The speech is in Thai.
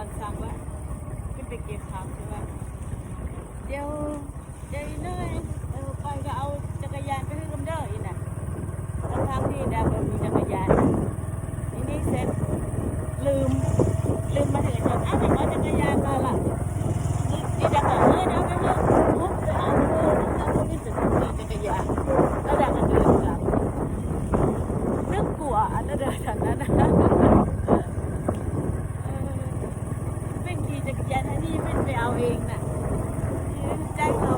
ตอนสั่งว่ากินไปเก็บคำใช่ไหมเดี๋ยวเดี๋ยวเนยเออไปก็เอาจักรยานไปให้กำเดออีน่ะทั้งที่ดาวมีจักรยานทีนี้เสร็จลืมลืมมาถึงจนอ้าวแต่ว่าจักรยานมาละนี่จะบอกเออเดี๋ยวเดี๋ยวเดี๋ยวผมจะเอาเออแล้วก็ไม่ถึงขี่จักรยานแล้วดาวก็เดินกลับนึกกลัวอันนั้นเดินทางนั้นนะเออเป็นขี่ จักรยานอันนี้ไม่ไปเอาเองน่ะใจเขาไปเขา